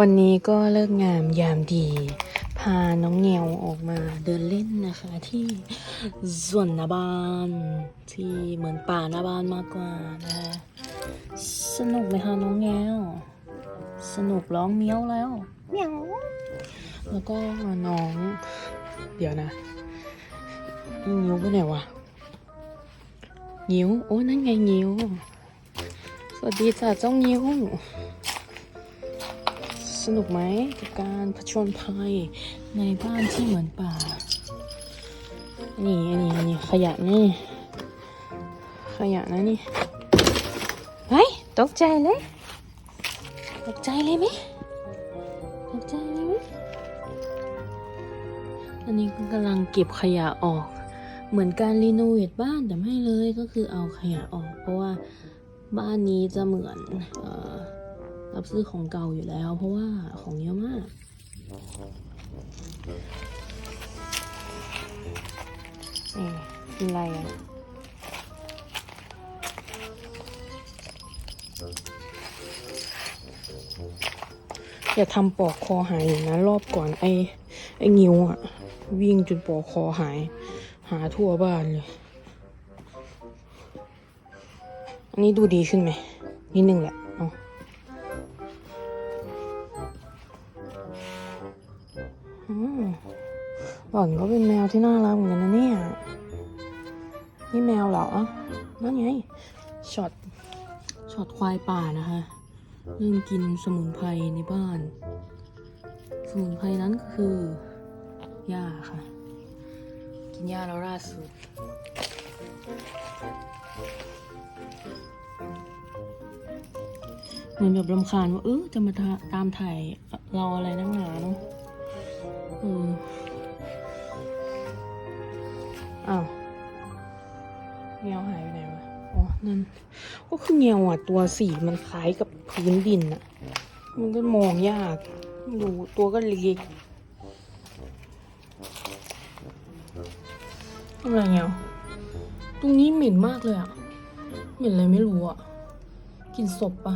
วันนี้ก็เลิกงามยามดี พาน้องเงียวออกมาเดินเล่นนะคะที่สวนหนาบานที่เหมือนป่าหนาบานมากกว่านะคะสนุกไหมคะน้องเงียวสนุกร้องเมี้ยวแล้วเมี้ยวแล้วก็น้อง เดี๋ยวนะอีงิ้วไปไหนวะงิ้วโอ้นั่นไงงิ้วสวัสดีจ้ะเจ้างิ้ว สนุกไหมกับการผจญภัยในบ้านที่เหมือนป่า นี่อันนี้อันนี้ขยะนี่ ขยะนะนี่เฮ้ยตกใจเลย ตกใจเลยไหมตกใจเลยไหมอันนี้กำลังเก็บขยะออก เหมือนการรีโนเวทบ้านแต่ไม่เลยก็คือเอาขยะออก เพราะว่าบ้านนี้จะเหมือนเอ่อ รับซื้อของเก่าอยู่แล้ว เพราะว่าของเยอะมากนี่กินอะไรอะอย่าทำปอกคอหายอย่างนั้นรอบก่อนไอ้ไอ้งิ้วอะวิ่งจนปอกคอหาย หาทั่วบ้านเลย อันนี้ดูดีขึ้นไหมนิดนึงแหละ หล่อนก็เป็นแมวที่น่ารักเหมือนกันนะเนี่ย นี่แมวเหรอ นั่นไง ช็อต ช็อตควายป่านะคะเริ่มกินสมุนไพรในบ้าน สมุนไพรนั้นก็คือ หญ้าค่ะ กินหญ้าแล้วล่าสุดเหมือนแบบรำคาญว่าเออจะมาตามถ่ายเราอะไรนักหนาเนาะเออ อ้าวเงียวหายไปไหนวะ อ๋อ นั่น ก็คือเงียวอะ ตัวสีมันคล้ายกับพื้นดินอะมันก็มองยากดูตัวก็เล็กอะไรเงียวตรงนี้เหม็นมากเลยอะเหม็นอะไรไม่รู้อะกลินศพปะ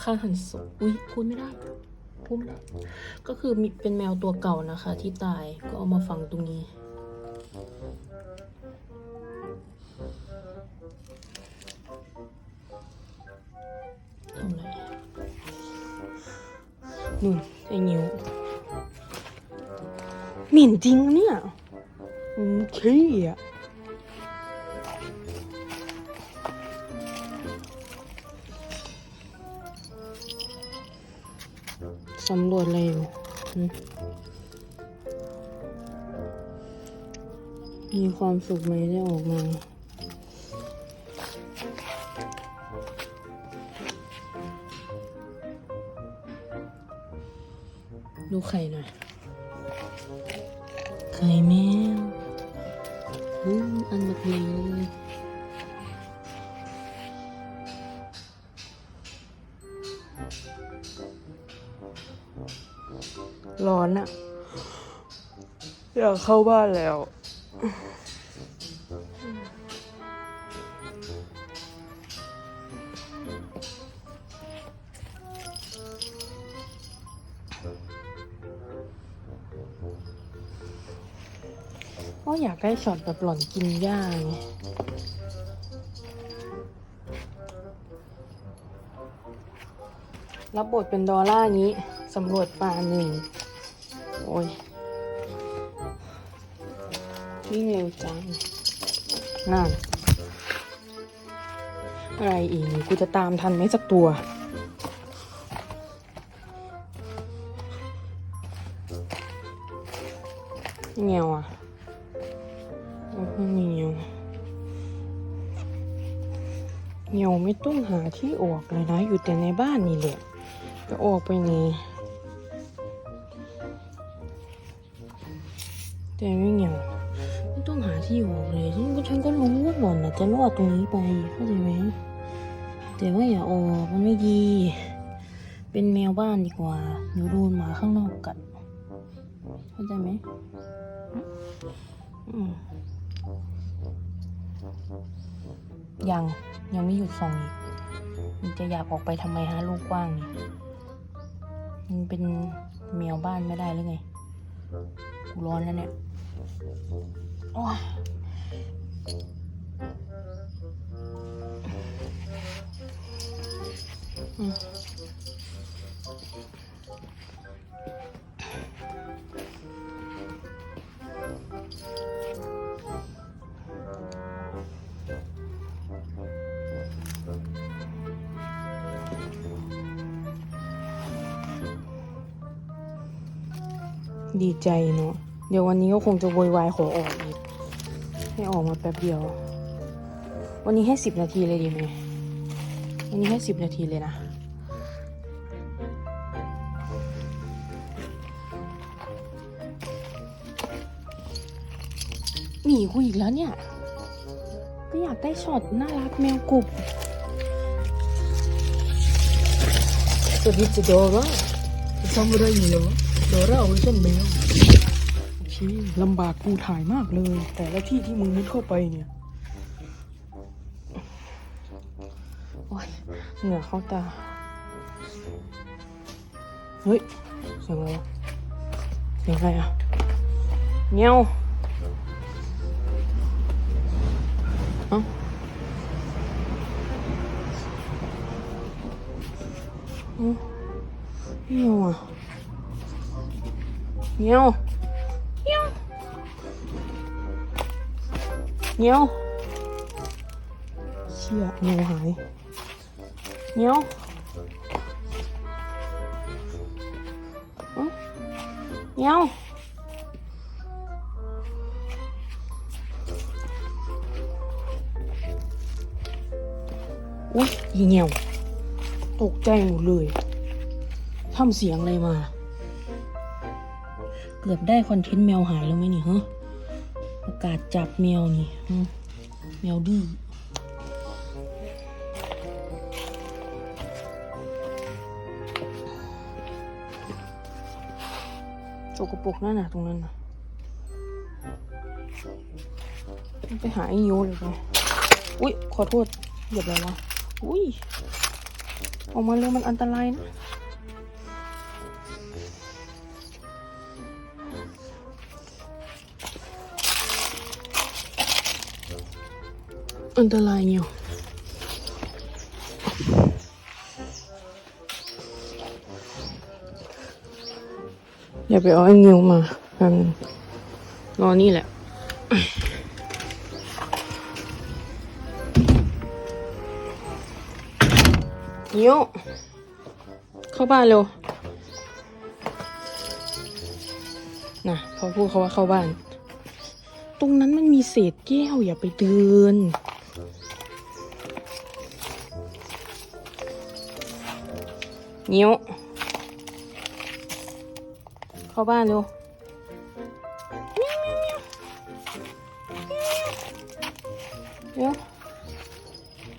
ฆ่าหันศพ อุ๊ยพูดไม่ได้พูดไม่ได้ ก็คือมีเป็นแมวตัวเก่านะคะ ที่ตายก็เอามาฝังตรงนี้ นู่นไอ้นิ้วเหม็นจริงเนี่ยอืมขี้อะสำรวจอะไรอยู่ มีความสุขไหมได้ออกมาดูไข่หน่อย ไข่แมวอืมอันบักเลยร้อนอะอยากเข้าบ้านแล้ว ก็อยากได้ช็อตแบบหล่อนกินหญ้าไงรับบทเป็นดอลล่านี้สำรวจป่าหนึ่ง โอ้ยวิ่งเร็วจังนั่นอะไรอีก กูจะตามทันไหมสักตัว เงียวอะ โอ้โหเงียวเงียวไม่ต้องหาที่ออกเลยนะ อยู่แต่ในบ้านนี่แหละ จะออกไปนี่แต่ไม่เงียวไม่ต้องหาที่ออกเลยฉันก็ฉันก็รู้ว่าหล่อนน่ะจะรอดตรงนี้ไปเข้าใจไหมแต่ว่าอย่าออกมันไม่ดี เป็นแมวบ้านดีกว่าเดี๋ยวโดนหมาข้างนอกกัดเข้าใจไหม อืม ยังยังไม่หยุดส่องอีกมันจะอยากออกไปทำไมฮะลูกกว้างนี่มันเป็นแมวบ้านไม่ได้หรือไงกูร้อนแล้วเนี่ยโอ้ยอืม ดีใจเนาะเดี๋ยววันนี้ก็คงจะโวยวายขอออกอีก ให้ออกมาแป๊บเดียว วันนี้ให้สิบนาทีเลยดีไหมวันนี้ให้สิบนาทีเลยนะหนีกูอีกแล้วเนี่ย ก็อยากได้ช็อตน่ารักแมวกรุบสวัสดีจ้ะดอร่าทำอะไรอยู่เหร อดอร่าเวอร์ชันแมวโอเคลำบากกูถ่ายมากเลย แต่ละที่ที่มึงมุดเข้าไปเนี่ยโอ้ยเหงื่อเข้าตา เฮ้ยเสียงอะไรเสียงอะไรอะเงี้ยวเอ้าเอ้าเงี้ยวอะ เงี้ยวเงี้ยวเงี้ยวเชี่ยเงี้ยวหายเงี้ยวเอ้าเงี้ยวอุ้ยอีเงี้ยวตกใจหมดเลยทำเสียงอะไรมา เกือบได้คอนเทนต์แมวหายแล้วไหมนี่ฮะโอกาสจับแมวนี่แมวดื้อสกปรกนั่นน่ะตรงนั้นน่ะไปหาไอ้ยูเลยไปอุ้ยขอโทษเหยียบอะไรวะอุ้ยออกมาเลยมันอันตรายนะ อันตรายเนี่ยอย่าไปเอาไอ้เงี้ยวมาแป๊บนึงรอนี่แหละเงี้ยวเข้าบ้านเร็วน่ะพอพูดเขาว่าเข้าบ้าน ตรงนั้นมันมีเศษแก้วอย่าไปเดิน เงี้ว เข้าบ้านเร็วเดี๋ยว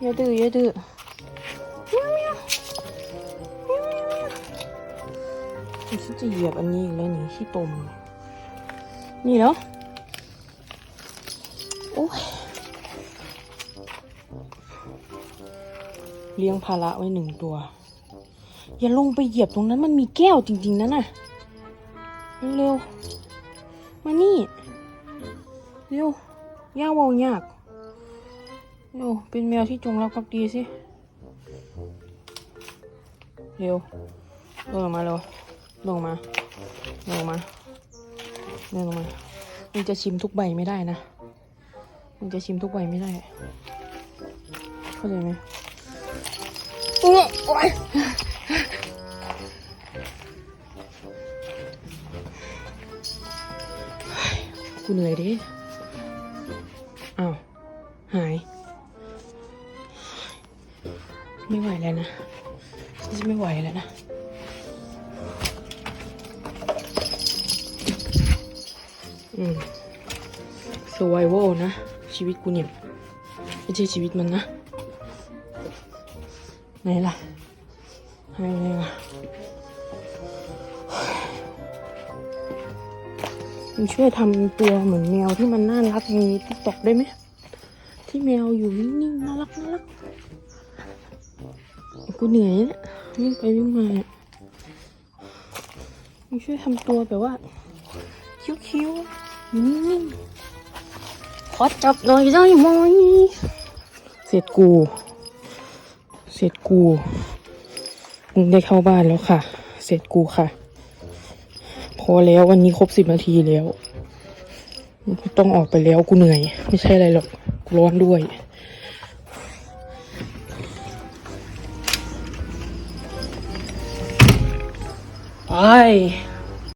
อย่าดื้ออย่าดื้อฉันจะเหยียบอันนี้อีกแล้วนี่ขี้ตม นี่แล้วโอ้ยเลี้ยงภาระไว้หนึ่งตัว อย่าลงไปเหยียบตรงนั้นมันมีแก้วจริง ๆนะน่ะเร็วมานี่ เร็วย่าเวายากเร็วเป็นแมวที่จงรักภักดีสิ เร็วลงมาเร็วลงมาลงมาลงมามึงจะชิมทุกใบไม่ได้นะมึงจะชิมทุกใบไม่ได้ เข้าใจไหมโอ้ย ดิอ้าวหาย ไม่ไหวแล้วนะฉันจะไม่ไหวแล้วนะอืม survival นะ ชีวิตกูเนี่ย ไม่ใช่ชีวิตมันนะ ไหนล่ะหายไปไหนล่ะ มช่วยทำตัวเหมือนแมวที่มันน่ารักในติ๊กตอกได้ไหมที่แมวอยู่นิ่งๆน่ารักน่ารักกูเหนื่อยเนี่ยวิ่งไปวิ่งมาเนี่ยมึงช่วยทำตัวแบบว่า คิ้วๆนิ่งๆขอจับหน่อยได้ไหมเสร็จกู เสร็จกูมึงได้เข้าบ้านแล้วค่ะ เสร็จกูค่ะ อแล้ววันนี้ครบสิบนาทีแล้ว ต้องออกไปแล้วกูเหนื่อย ไม่ใช่อะไรหรอก กูร้อนด้วยไป